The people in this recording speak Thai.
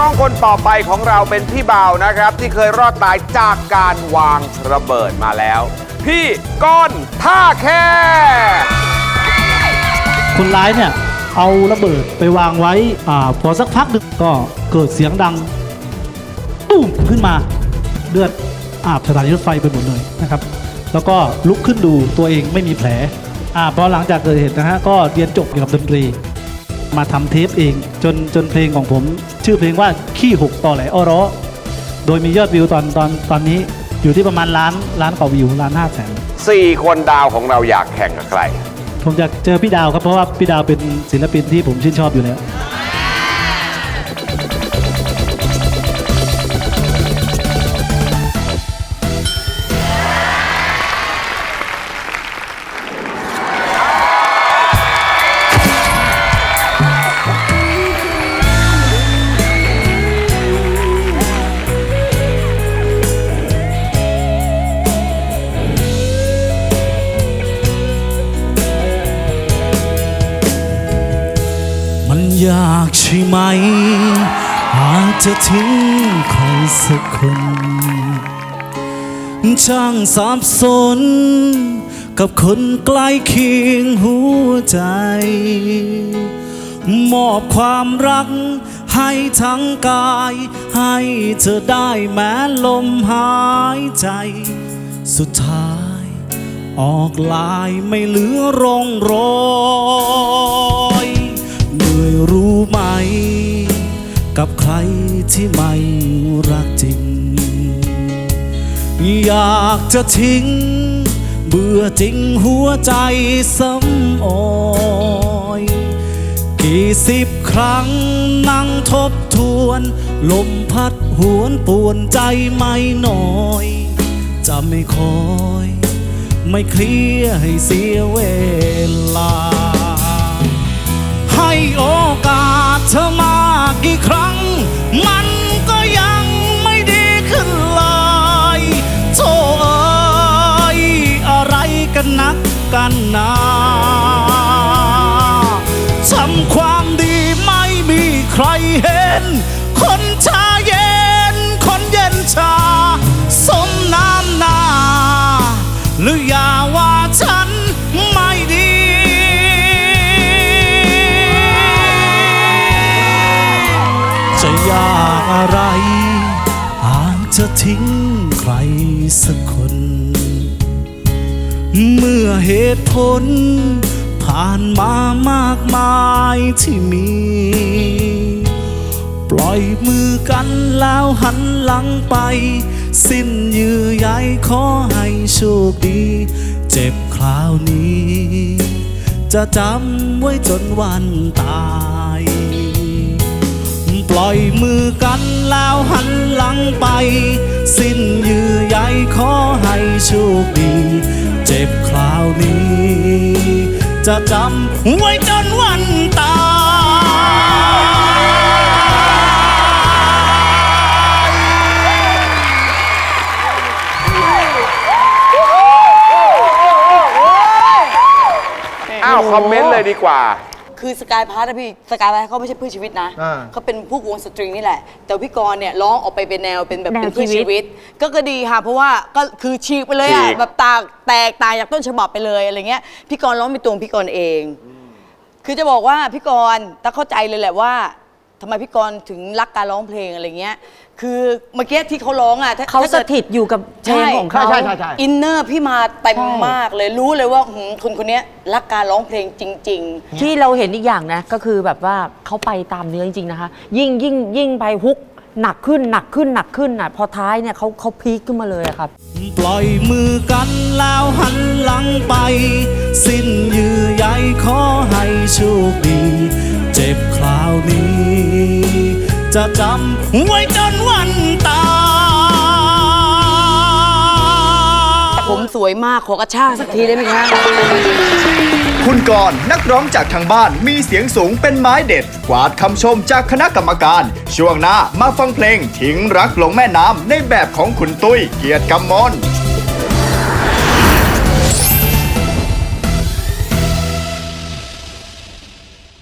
ร้องคนต่อไปของเราเป็นพี่บ่านะครับ ที่เคยรอดตายจากการวางระเบิดมาแล้ว พี่ก้อนท่าแค่ คนร้ายเนี่ยเอาระเบิดไปวางไว้อ่าพอสักพักหนึ่งก็เกิดเสียงดังตุ้มขึ้นมาเลือดอาบสถานีรถไฟไปหมดเลยนะครับ แล้วก็ลุกขึ้นดูตัวเองไม่มีแผลอ่าพอหลังจากเกิดเหตุนะฮะก็เรียนจบเกี่ยวกับดนตรี มาทำเทปเองจนจนเพลงของผม ชื่อเพลงว่าขี้หกต่อแหลอ้อร้อโดยมียอดวิวตอนตอนตอนนี้อยู่ที่ประมาณล้านล้านกว่าวิวล้านห้าแสนสี่คนดาวของเราอยากแข่งกับใคร ผมจะเจอพี่ดาวครับเพราะว่าพี่ดาวเป็นศิลปินที่ผมชื่นชอบอยู่แล้ว มันยากใช่ไหมหากจะทิ้งใครสักคน ช่างสับสน กับคนใกล้เคียงหัวใจ มอบความรักให้ทั้งกาย ให้เธอได้แม้ลมหายใจ สุดท้าย ออกลายไม่เหลือร่องรอย ที่ไม่รักจริง อยากจะทิ้ง เบื่อจริงหัวใจซ้ำออยกี่สิบครั้งนั่งทบทวน ลมพัดหวนปวนใจไม่น้อย จะไม่คอย ไม่เคลียร์ให้เสียเวลา ให้โอกาส เธอมากี่ครั้ง มันก็ยังไม่ดีขึ้นเลยโธ่เอ้ยอะไรกันนักกันนาทำความดีไม่มีใครเห็น จะยากอะไร หากจะทิ้งใครสักคน เมื่อเหตุผล ผ่านมามากมายที่มี ปล่อยมือกันแล้วหันหลังไป สิ้นยื่อใยขอให้โชคดี เจ็บคราวนี้ จะจำไว้จนวันตาย อยมือกันแล้วหันหลังไป สิ้นยื่อใยขอให้โชคดี เจ็บคราวนี้ จะจำไว้จนวันตายอ้าวคอมเมนต์เลยดีกว่า คือสกายพาร์ทนะพี่สกายพาร์ทเขาไม่ใช่เพื่อชีวิตนะอ่า เขาเป็นผู้วงสตริงนี่แหละ แต่พี่กรณ์เนี่ยร้องออกไปเป็นแนวเป็นแบบแนวเป็นเพื่อชีชีวิวิตตก็ก็ดีค่ะเพราะว่าก็คือฉีกไปเลยอะฉีก แบบตากแตกต่างจากต้นฉบับไปเลยอะไรเงี้ยพี่กรณ์ร้องเป็นตัวของพี่กรณ์เอง คือจะบอกว่าพี่กรณ์ต้องเข้าใจเลยแหละว่า ทำไมพี่กรณ์ถึงรักการร้องเพลงอะไรเงี้ย คือเมื่อกี้ที่เขาร้องอะถ้เขาถ้สกิด ถิตอยู่กับเพลงของเขาใช่ใช่ใช่ อินเนอร์พี่มาเต็มใช่มากเลยรู้เลยว่าหืมคุณคนเนี้ยรักการร้องเพลงจริงๆที่เราเห็นอีกอย่างนะ ก็คือแบบว่าเขาไปตามเนื้อจริงๆนะคะ ยิ่งยิ่งยิ่งไปฮุกหนักขึ้นหนักขึ้นหนักขึ้นอะพอท้ายเนี่ยเขาเขาพีคขึ้นมาเลยอะครับ ปล่อยมือกันแล้วหันหลังไป สิ้นเยื่อใยขอให้โชคดี เจ็บคราวนี้ จะจำไว้จนวันตายผมสวยมากขอกระชากสักทีได้ไหมคะ คุณกรณ์นักร้องจากทางบ้านมีเสียงสูงเป็นไม้เด็ด กวาดคำชมจากคณะกรรมการ ช่วงหน้ามาฟังเพลง ทิ้งรักลงแม่น้ำในแบบของคุณตุ้ยเกียรติกำมล